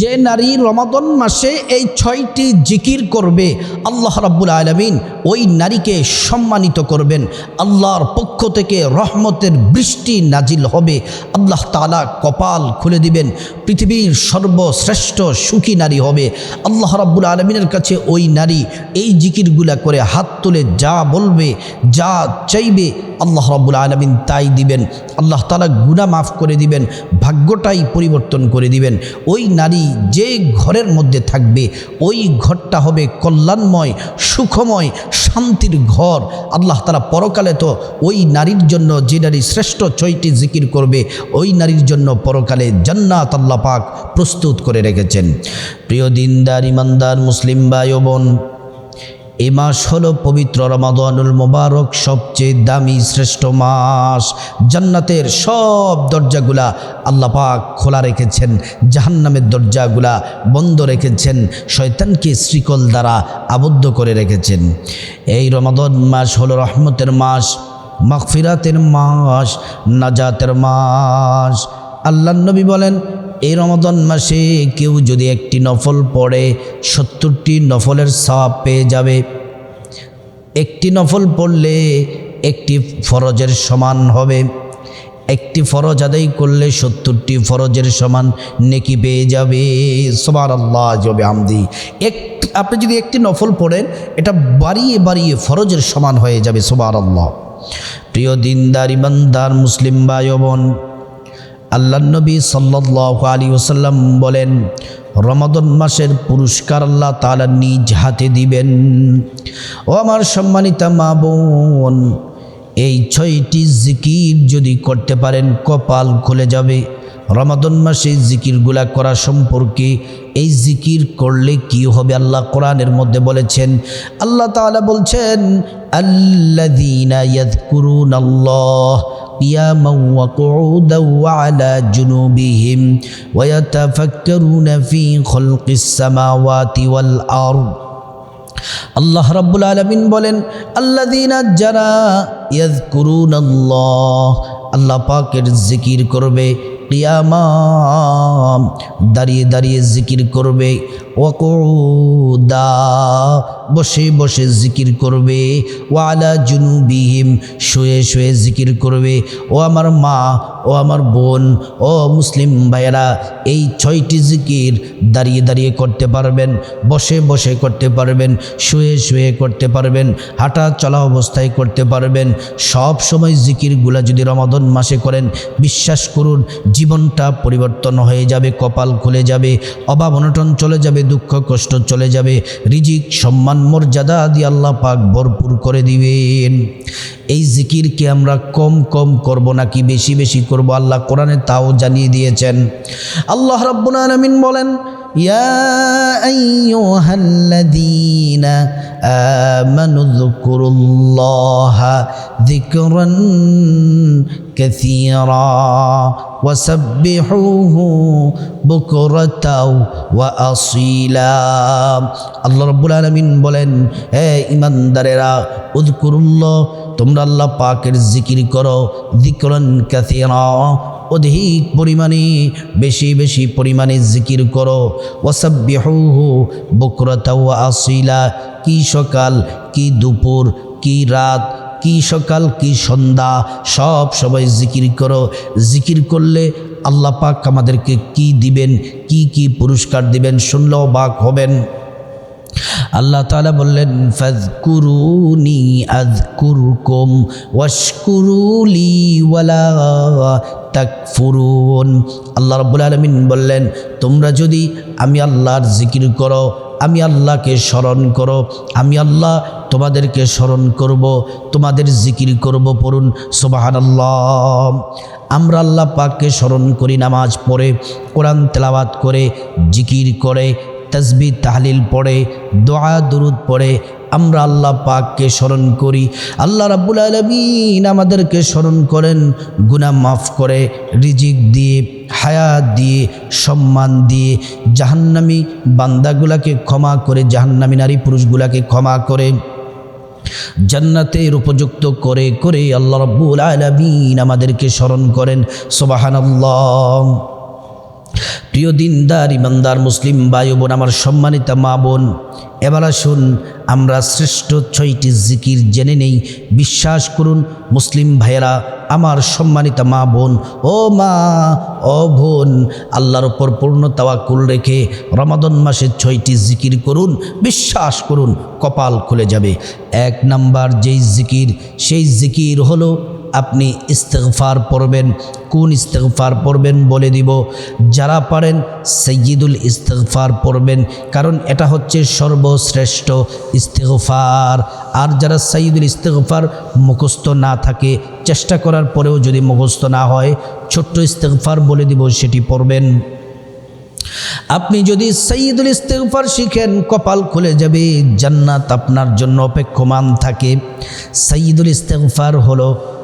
যে নারী রমাদন মাসে এই ছয়টি জিকির করবে, আল্লাহ রাব্বুল আলমিন ওই নারীকে সম্মানিত করবেন। আল্লাহর পক্ষ থেকে রহমতের বৃষ্টি নাজিল হবে। আল্লাহ তালা কপাল খুলে দিবেন। পৃথিবীর সর্বশ্রেষ্ঠ সুখী নারী হবে। আল্লাহ রাব্বুল আলমিনের কাছে ওই নারী এই জিকিরগুলা করে হাত তুলে যা বলবে, যা চাইবে, আল্লাহ রাব্বুল আলমিন তাই দিবেন। আল্লাহ তালা গুণা মাফ করে দিবেন, ভাগ্যটাই পরিবর্তন করে দিবেন। ওই নারী যে ঘরের মধ্যে থাকবে, ওই ঘরটা হবে কল্যাণময়, সুখময়, শান্তির ঘর। আল্লাহ তালা পরকালে তো ওই নারীর জন্য যে নারী শ্রেষ্ঠ ছয়টি জিকির করবে, ওই নারীর জন্য পরকালে জান্নাত আল্লাহ পাক প্রস্তুত করে রেখেছেন। প্রিয় দিনদার, ইমানদার, মুসলিম বায়বন বোন এ মাস হলো পবিত্র রমাদানুল মোবারক সবচেয়ে দামি শ্রেষ্ঠ মাস। জান্নাতের সব দরজাগুলা আল্লাহ পাক খোলা রেখেছেন, জাহান্নামের দরজাগুলা বন্ধ রেখেছেন, শয়তানকে শ্রীকল দ্বারা আবদ্ধ করে রেখেছেন। এই রমাদন মাস হলো রহমতের মাস, মাগফিরাতের মাস, নাজাতের মাস। আল্লাহ নবী বলেন, এই রমাদন মাসে কেউ যদি একটি নফল পড়ে, সত্তরটি নফলের সওয়াব পেয়ে যাবে। একটি নফল পড়লে একটি ফরজের সমান হবে। একটি ফরজ আদায় করলে সত্তরটি ফরজের সমান নেকি পেয়ে যাবে। সবার আল্লাহ জবে আমদি এক, আপনি যদি একটি নফল পড়েন, এটা বাড়িয়ে বাড়িয়ে ফরজের সমান হয়ে যাবে সবার আল্লাহ প্রিয় দিনদার, ইমানদার, মুসলিম ভাই ও বোন আল্লাহ নবী সাল্লাহ আলী ওসাল্লাম বলেন রমাদন মাসের পুরস্কার আল্লাহ তালা নিজ হাতে দিবেন। ও আমার সম্মানিতা মা বোন, এই ছয়টি জিকির যদি করতে পারেন, কপাল খুলে যাবে। রমাদন মাসে জিকিরগুলা করা সম্পর্কে এই জিকির করলে কি হবে আল্লাহ কোরআনের মধ্যে বলেছেন, আল্লাহ তাআলা বলছেন, আল্লাযীনা ইয়াযকুরুনাল্লাহ قياما وقعودا وعلى جنوبهم ويتفكرون في خلق السماوات والأرض আল্লাহ রাব্বুল আলামিন বলেন আল্লাযীনা যারা ইয়াযকুরুনাল্লাহ আল্লাহ পাকের জিকির করবে কিয়ামাম দাঁড়িয়ে দাঁড়িয়ে জিকির করবে ওয়াকুদা বসে বসে জিকির করবে ওয়ালা জুনুবিহিম শুয়ে শুয়ে জিকির করবে, ও আমার মা, ও আমার বোন, ও মুসলিম ভাইয়েরা, এই ছয়টি জিকির দাঁড়িয়ে দাঁড়িয়ে করতে পারবেন, বসে বসে করতে পারবেন, শুয়ে শুয়ে করতে পারবেন, হাঁটা চলা অবস্থায় করতে পারবেন, সব সময় জিকিরগুলা যদি রমাদন মাসে করেন, বিশ্বাস করুন জীবনটা পরিবর্তন হয়ে যাবে, কপাল খুলে যাবে, অভাব অনটন চলে যাবে, দুঃখ কষ্ট চলে যাবে, রিজিক সম্মান মর্যাদা দিয়ে আল্লাহ পাক ভরপুর করে দিবেন। এই জিকিরকে আমরা কম কম করব নাকি বেশি বেশি করব? আল্লাহ কোরআনে তাও জানিয়ে দিয়েছেন। আল্লাহ রাব্বুল আলামিন বলেন يا أيها الذين آمنوا اذكروا الله ذكرا كثيرا وسبحوه بكرة وأصيلا আল্লাহ রব্বুল আলমিন বলেন হে ইমানদারেরা উদকুরুল্লাহ তোমরা আল্লাহ পাকের জিকির করো দিকরন কাথিরা অধিক পরিমাণে, বেশি বেশি পরিমাণে জিকির করো। ওয়াসাব্বিহুহু বকরতা ওয়া আসিলা। কি সকাল, কি দুপুর, কি রাত, কি সকাল, কি সন্ধ্যা, সব সবাই জিকির করো। জিকির করলে আল্লাহ পাক আমাদেরকে কি দিবেন, কি কি পুরস্কার দিবেন, শুনলেও বাক হবেন। আল্লাহ তালা বললেন ফাজকুরুনি আজকুরকুম ওয়াশকুরুলি ওয়ালা তাকফুরুন। আল্লাহ রাব্বুল আলামিন বললেন, তোমরা যদি আমি আল্লাহর জিকির করো, আমি আল্লাহকে স্মরণ করো, আমি আল্লাহ তোমাদেরকে স্মরণ করব, তোমাদের জিকির করব পড়ুন সোবাহান আল্লাহ আমরা আল্লাহ পাককে স্মরণ করি, নামাজ পড়ে, কোরআন তেলাওয়াত করে, জিকির করে তসবি, তাহলিল পড়ে, দোয়া, দুরুদ পড়ে, আমরা আল্লাহ পাককে স্মরণ করি। আল্লাহ রাব্বুল আলমিন আমাদেরকে স্মরণ করেন, গুনাহ মাফ করে, রিজিক দিয়ে, হায়াত দিয়ে, সম্মান দিয়ে, জাহান্নামি বান্দাগুলাকে ক্ষমা করে, জাহান্নামি নারী পুরুষগুলাকে ক্ষমা করে, জান্নাতের উপযুক্ত করে করে আল্লাহ রব্বুল আলমিন আমাদেরকে স্মরণ করেন। সোবাহান আল্লাহ প্রিয় দিনদার, ইমানদার, মুসলিম ভাই বোন আমার সম্মানিত মা বোন, এবার আসুন আমরা শ্রেষ্ঠ ছয়টি জিকির জেনে নেই। বিশ্বাস করুন, মুসলিম ভাইয়েরা, আমার সম্মানিত মা বোন, ও মা, ও বোন, আল্লাহর ওপর পূর্ণ তাওয়াক্কুল রেখে রমাদন মাসের ছয়টি জিকির করুন, বিশ্বাস করুন, কপাল খুলে যাবে। এক নাম্বার যেই জিকির, সেই জিকির হলো আপনি ইস্তেগফার পড়বেন, কোন ইস্তেগফার পড়বেন বলে দিব। যারা পারেন সৈয়দুল ইস্তেগফার পড়বেন, কারণ এটা হচ্ছে সর্বশ্রেষ্ঠ ইস্তেগফার। আর যারা সৈয়দুল ইস্তেগফার মুখস্থ না থাকে, চেষ্টা করার পরেও যদি মুখস্থ না হয়, ছোট্ট ইস্তেগফার বলে দিব, সেটি পড়বেন। আপনি যদি সঈদুল ইস্তেগফার শিখেন, কপাল খুলে যাবে, জান্নাত আপনার জন্য অপেক্ষমান থাকে। সঈদুল ইস্তেগফার হলো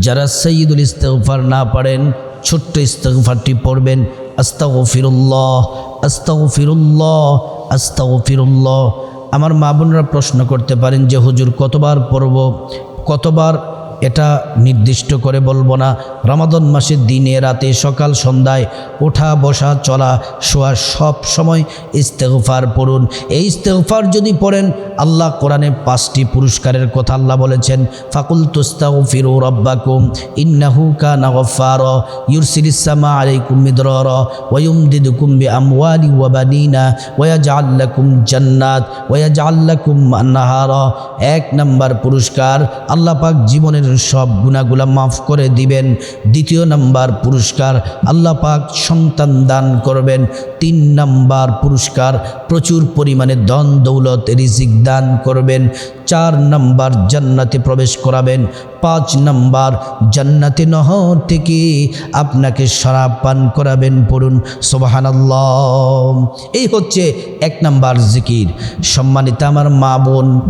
যারা সঈদুল ইস্তফার না পারেন, ছোট্ট ইস্তফারটি পড়বেন আস্তাও ফিরুল্লাহ আস্তাও ফিরুল্লাহ আস্তাও ফিরুল্লাহ আমার মা বোনরা প্রশ্ন করতে পারেন যে, হুজুর, কতবার পড়ব? কতবার এটা নির্দিষ্ট করে বলব না। রামাদন মাসের দিনে রাতে সকাল সন্ধ্যায় ওঠা, বসা, চলা, শোয়া সব সময় ইস্তেগফার পড়ুন। এই ইস্তেগফার যদি পড়েন, আল্লাহ কোরআনে পাঁচটি পুরস্কারের কথা আল্লাহ বলেছেন ফাকুল তুস্তাউ ফিরু রব্বাকুম, ইন্নাহু কানা গফার ইউরসিলিসামা আলাইকুম মিদরার ওয়ায়ুমদিদুকুম বিআমওয়ালি ওয়া বানিনা ওয়ায়াজআল লাকুম জান্নাত ওয়ায়াজআল লাকুম এক নাম্বার পুরস্কার আল্লাহ পাক জীবনের সব গুনাহগুলা মাফ করে দিবেন। দ্বিতীয় নাম্বার পুরস্কার আল্লাহ পাক সন্তান দান করবেন। তিন নাম্বার পুরস্কার প্রচুর পরিমাণে ধন দৌলত, রিজিক দান করবেন। চার নাম্বার জান্নাতে প্রবেশ করাবেন। পাঁচ নাম্বার জান্নাতে নহর থেকে আপনাকে শরাব পান করাবেন। পড়ুন, সোবাহানাল্লাহ। এই হচ্ছে এক নাম্বার জিকির। সম্মানিত আমার মা বোন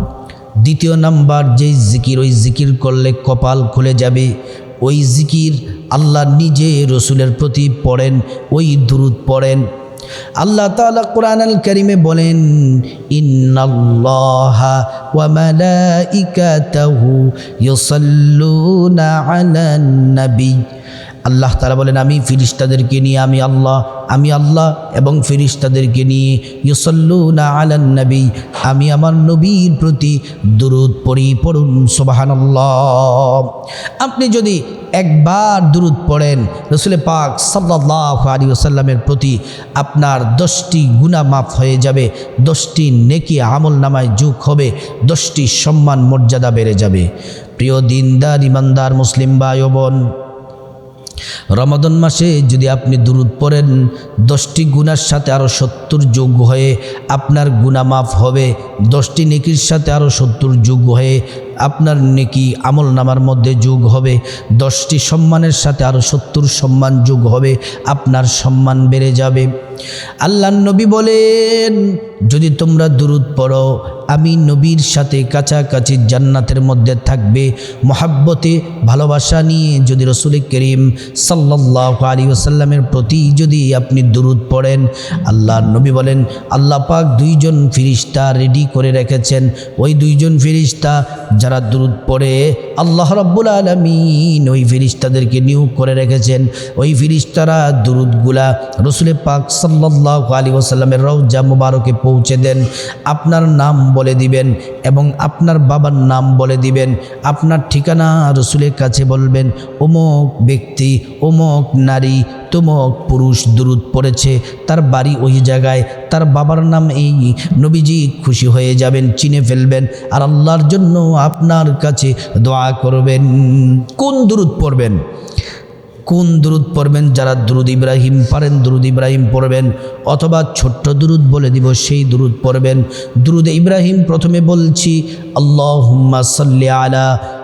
দ্বিতীয় নাম্বার, যেই জিকির, ওই জিকির করলে কপাল খুলে যাবে। ওই জিকির আল্লাহ নিজে রসুলের প্রতি পড়েন, ওই দুরুদ পড়েন। আল্লাহ তাআলা কোরআন আল করিমে বলেন, ইন্নাল্লাহা আল্লাহ তারা বলেন, আমি ফিরিস্তাদেরকে নিয়ে, আমি আল্লাহ আমি আল্লাহ এবং ফিরিস্তাদেরকে নিয়ে ইউসল্লুনা আলান নবী, আমি আমার নবীর প্রতি দুরুদ পড়ি, পড়ুন সোবাহান্লাহ আপনি যদি একবার দুরুদ পড়েন রসুলে পাক সাল্লাহ আলী ওসাল্লামের প্রতি আপনার দশটি গুণা মাফ হয়ে যাবে, দশটি নেকি আমল নামায় যুগ হবে, দশটি সম্মান মর্যাদা বেড়ে যাবে। প্রিয় দিনদার, ইমানদার, মুসলিম ভাই বোন রমাদন মাসে যদি আপনি দুরুদ পড়েন, দশটি গুণার সাথে আরও সত্তর যোগ হয়ে আপনার গুণা মাফ হবে, দশটি নেকির সাথে আরও সত্তর যোগ হয়ে আপনার নেকি আমল নামার মধ্যে যোগ হবে। দশটি সম্মানের সাথে আরও সত্তর সম্মান যোগ হবে। আপনার সম্মান বেড়ে যাবে। আল্লাহ নবী বলেন, যদি তোমরা দুরুদ পড়ো, আমি নবীর সাথে কাছাকাছি জান্নাতের মধ্যে থাকবে। মহাব্বতে ভালোবাসা নিয়ে যদি রসুল করিম সাল্লাহ আলী ওসাল্লামের প্রতি যদি আপনি দুরুদ পড়েন, আল্লাহ নবী বলেন, আল্লাহ পাক দুইজন ফিরিস্তা রেডি করে রেখেছেন। ওই দুইজন ফিরিস্তা যারা দুরুদ পড়ে, আল্লাহ রব্বুল আলমিন ওই ফিরিস্তাদেরকে নিয়োগ করে রেখেছেন। ওই ফিরিস্তারা দুরুদগুলা রসুলে পাক সাল্লাহ আলী ওসাল্লামের রওজা মুবারকে পৌঁছে দেন, আপনার নাম বলে দিবেন এবং আপনার বাবার নাম বলে দিবেন। আপনার ঠিকানা রসুলের কাছে বলবেন অমুক ব্যক্তি অমুক নারী তমক পুরুষ দুরুদ পড়েছে, তার বাড়ি ওই জায়গায়, তার বাবার নাম এই। নবীজি খুশি হয়ে যাবেন, চিনে ফেলবেন, আর আল্লাহর জন্য আপনার কাছে দোয়া করবেন। কোন দুরুদ পড়বেন? কোন দুরুদ পড়বেন? যারা দুরুদ ইব্রাহিম পারেন, দুরুদ ইব্রাহিম পড়বেন, অথবা ছোট্ট দুরুদ বলে দিব, সেই দুরুদ পড়বেন। দুরুদ ইব্রাহিম প্রথমে বলছি আল্লাহ সাল্লি আলা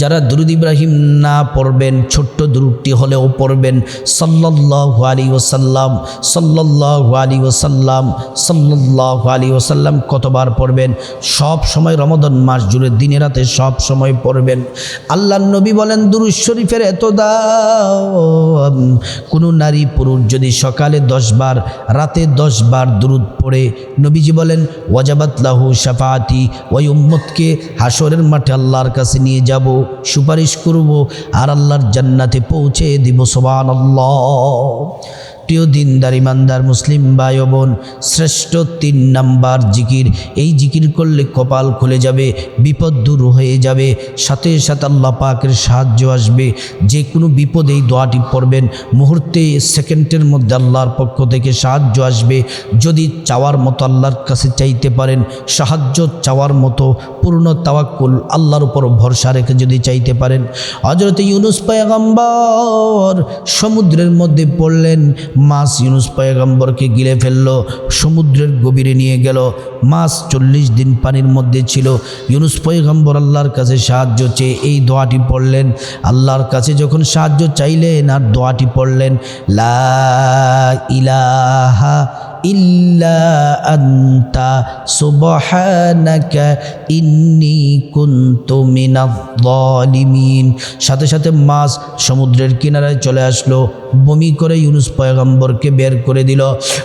যারা দুরুদ ইব্রাহিম না পড়বেন, ছোট্ট দুরুদটি হলেও পড়বেন। সাল্লাল্লাহু আলী ওসাল্লাম সাল্লাল্লাহু আলী ওসাল্লাম সাল্লাল্লাহু আলী ওসাল্লাম কতবার পড়বেন? সব সময় রমদন মাস জুড়ে দিনে রাতে সব সময় পড়বেন। আল্লাহ নবী বলেন, দুরুদ শরীফের এত দাম। কোনো নারী পুরুষ যদি সকালে দশ বার, রাতে দশ বার দুরুদ পড়ে, নবীজি বলেন, ওয়াজাবাত লাহু শাফাতি ওই উম্মতকে হাসরের মাঠে আল্লাহর কাছে নিয়ে যাব। সুপারিশ করব আর আল্লাহর জান্নাতে পৌঁছে দিব সোবান প্রিয় দিনদার, ইমানদার, মুসলিম ভাই বোন, শ্রেষ্ঠ তিন নাম্বার জিকির। এই জিকির করলে কপাল খুলে যাবে, বিপদ দূর হয়ে যাবে, সাথে সাথে আল্লাহ পাকের সাহায্য আসবে। যে কোনো বিপদে এই দোয়াটি পড়বেন, মুহূর্তে সেকেন্ডের মধ্যে আল্লাহর পক্ষ থেকে সাহায্য আসবে। যদি চাওয়ার মতো আল্লাহর কাছে চাইতে পারেন, সাহায্য চাওয়ার মতো পূর্ণ তাওয়াক্কুল আল্লাহর উপর ভরসা রেখে যদি চাইতে পারেন। হজরত ইউনুস পায়গাম্বর সমুদ্রের মধ্যে পড়লেন মাছ ইউনুস পয়গম্বরকে গিলে ফেলল, সমুদ্রের গভীরে নিয়ে গেল। মাছ চল্লিশ দিন পানির মধ্যে ছিল। ইউনুস পয়গম্বর আল্লাহর কাছে সাহায্য চেয়ে এই দোয়াটি পড়লেন। আল্লাহর কাছে যখন সাহায্য চাইলেন আর দোয়াটি পড়লেন, লা ইলাহা ইল্লা ইন্নী কুনতু মিনাজ-জালিমিন সাথে সাথে মাছ সমুদ্রের কিনারায় চলে আসলো, বমি করে ইউনুস পয়গম্বরকে বের করে দিল।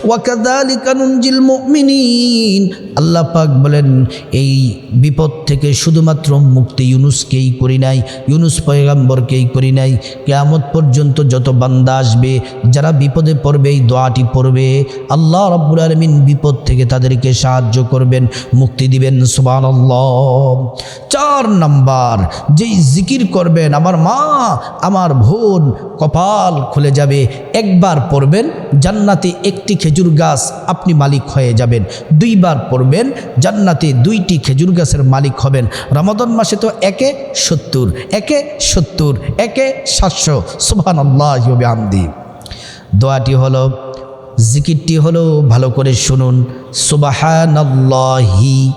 ওয়াকাদালিকা নুনজিল মুমিনিন। আল্লাহ পাক বলেন, এই বিপদ থেকে শুধুমাত্র মুক্তি ইউনুসকেই করি নাই, ইউনুস পয়গম্বরকেই করি নাই। কেয়ামত পর্যন্ত যত বান্দা আসবে, যারা বিপদে পড়বে, এই দোয়াটি পড়বে, আল্লাহ রব্বুল আলমিন বিপদ থেকে তাদেরকে সাহায্য করবেন, মুক্তি দিবেন সুবান চার নাম্বার, যেই জিকির করবেন, আমার মা, আমার বোন, কপাল খুলে যাবে, একবার পড়বেন, জান্নাতে একটি খেজুর গাছ আপনি মালিক হয়ে যাবেন, দুইবার পড়বেন, জান্নাতে দুইটি খেজুর গাছের মালিক হবেন। রমাদন মাসে তো একে সত্তর একে সত্তর, একে সাতশো সুবান আল্লাহ আমদি দোয়াটি হলো জিকিরটি হলো ভালো করে শুনুন। সুবাহানাল্লাহি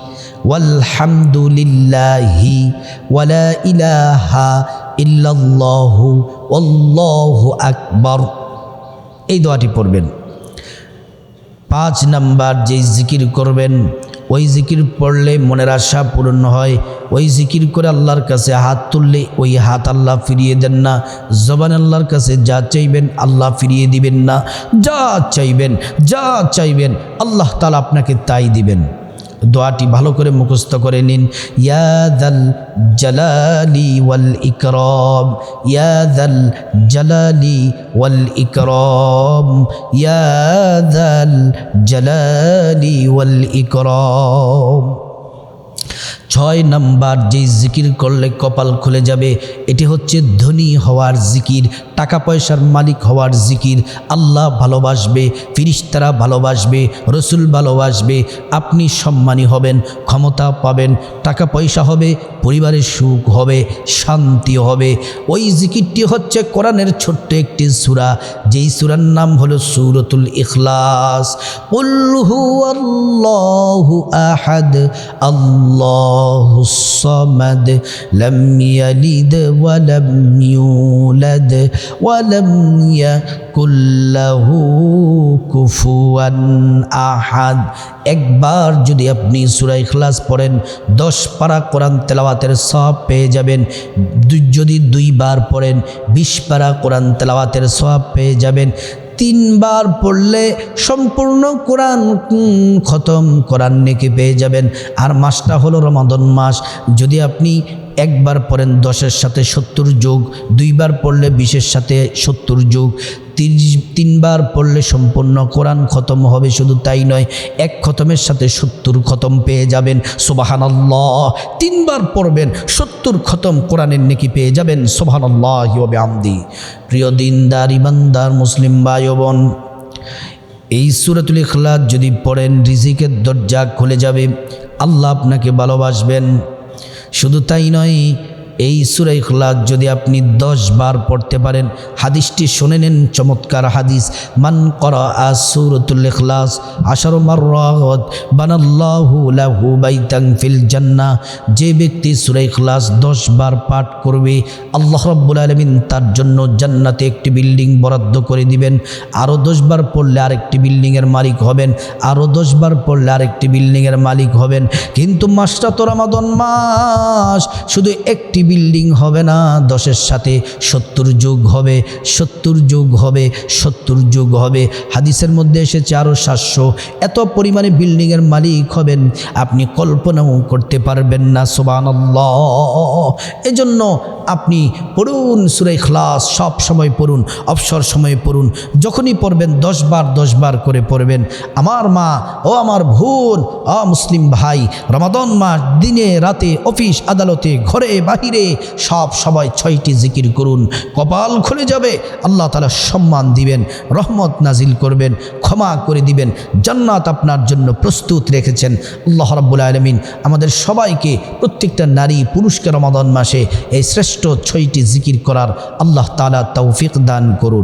ওয়ালহামদুলিল্লাহি ওয়ালা ইলাহা ইল্লাল্লাহু আল্লাহু আকবার। এই দোয়াটি পড়বেন। পাঁচ নাম্বার যে জিকির করবেন, ওই জিকির পড়লে মনের আশা পূরণ হয়। ওই জিকির করে আল্লাহর কাছে হাত তুললে ওই হাত আল্লাহ ফিরিয়ে দেন না। জবান আল্লাহর কাছে যা চাইবেন আল্লাহ ফিরিয়ে দিবেন না। যা চাইবেন যা চাইবেন আল্লাহ তালা আপনাকে তাই দিবেন। দোয়াটি ভালো করে মুখস্থ করে নিন। ইয়াদাল জালালি ওয়াল ইকরম ইয়াদাল জালালি ওয়াল ইকরম ইয়াদাল জালালি ওয়াল ইকরম। ছয় নাম্বার যে জিকির করলে কপাল খুলে যাবে এটি হচ্ছে ধনী হওয়ার জিকির। টাকা পয়সার মালিক হওয়ার জিকির আল্লাহ ভালোবাসবে, ফিরিস্তারা ভালোবাসবে, রসুল ভালোবাসবে, আপনি সম্মানী হবেন, ক্ষমতা পাবেন টাকা পয়সা হবে, পরিবারের সুখ হবে, শান্তি হবে। ওই জিকিরটি হচ্ছে কোরআনের ছোট্ট একটি সুরা, যেই সুরার নাম হলো সুরতুল ইখলাস। উল্লুহু আল্লাহু আহাদ, আল্লাহু ইয়ালিদ ওয়া ইউলাদ। ولم يكن له كفوا আহাদ একবার যদি আপনি সূরা ইখলাস পড়েন দশ পারা কোরআন তেলাওয়াতের সব পেয়ে যাবেন দু- যদি দুইবার পড়েন বিশ পারা কোরআন তেলাওয়াতের সব পেয়ে যাবেন তিনবার পড়লে সম্পূর্ণ কোরআন উম, খতম কোরআন নেকি পেয়ে যাবেন আর মাসটা হলো রমাদন মাস যদি আপনি একবার পড়েন দশের সাথে সত্তর যোগ, দুইবার পড়লে বিশের সাথে সত্তর যোগ তিরিশ তিনবার পড়লে সম্পূর্ণ কোরআন খতম হবে, শুধু তাই নয়, এক খতমের সাথে সত্তর খতম পেয়ে যাবেন সোবাহান আল্লাহ তিনবার পড়বেন, সত্তর খতম কোরআনের নেকি পেয়ে যাবেন সোবাহান আল্লাহ আমদি প্রিয় দিনদার ইমানদার মুসলিম ভাই ও বোন এই সুরাতুল ইখলাস যদি পড়েন, রিজিকের দরজা খুলে যাবে, আল্লাহ আপনাকে ভালোবাসবেন। শুধু তাই নয় এই সুরা ইখলাস যদি আপনি দশ বার পড়তে পারেন, হাদিসটি শুনে নেন, চমৎকার হাদিস। মান করা সুরতুল ইখলাস আশার মাররাত বানাল্লাহু লাহু বাইতাং ফিল জান্নাহ। যে ব্যক্তি সূরা ইখলাস দশ বার পাঠ করবে, আল্লাহ রাব্বুল আলামিন তার জন্য জান্নাতে একটি বিল্ডিং বরাদ্দ করে দিবেন। আরও দশবার পড়লে আরেকটি বিল্ডিংয়ের মালিক হবেন। আরও দশবার পড়লে আরেকটি বিল্ডিংয়ের মালিক হবেন। কিন্তু মাসটা তো রমাদন মাস শুধু একটি বিল্ডিং হবে না, দশের সাথে সত্তর যুগ হবে, সত্তর যুগ হবে, সত্তর যুগ হবে। হাদিসের মধ্যে এসেছে আরও সাতশো। এত পরিমাণে বিল্ডিংয়ের মালিক হবেন, আপনি কল্পনাও করতে পারবেন না সোবান এজন্য আপনি পড়ুন সুরাই খ্লাস সব সময় পড়ুন, অবসর সময়ে পড়ুন। যখনই পড়বেন, দশ বার দশ বার করে পড়বেন। আমার মা, ও আমার বোন অ মুসলিম ভাই, রমাদন মাস দিনে, রাতে, অফিস, আদালতে, ঘরে, বাহিরে সব সবাই ছয়টি জিকির করুন। কপাল খুলে যাবে, আল্লাহ তালা সম্মান দিবেন, রহমত নাজিল করবেন, ক্ষমা করে দিবেন, জান্নাত আপনার জন্য প্রস্তুত রেখেছেন। আল্লাহ রব্বুল আলমিন আমাদের সবাইকে প্রত্যেকটা নারী পুরুষকে রমাদন মাসে এই শ্রেষ্ঠ ছয়টি জিকির করার আল্লাহ তালা তৌফিক দান করুন।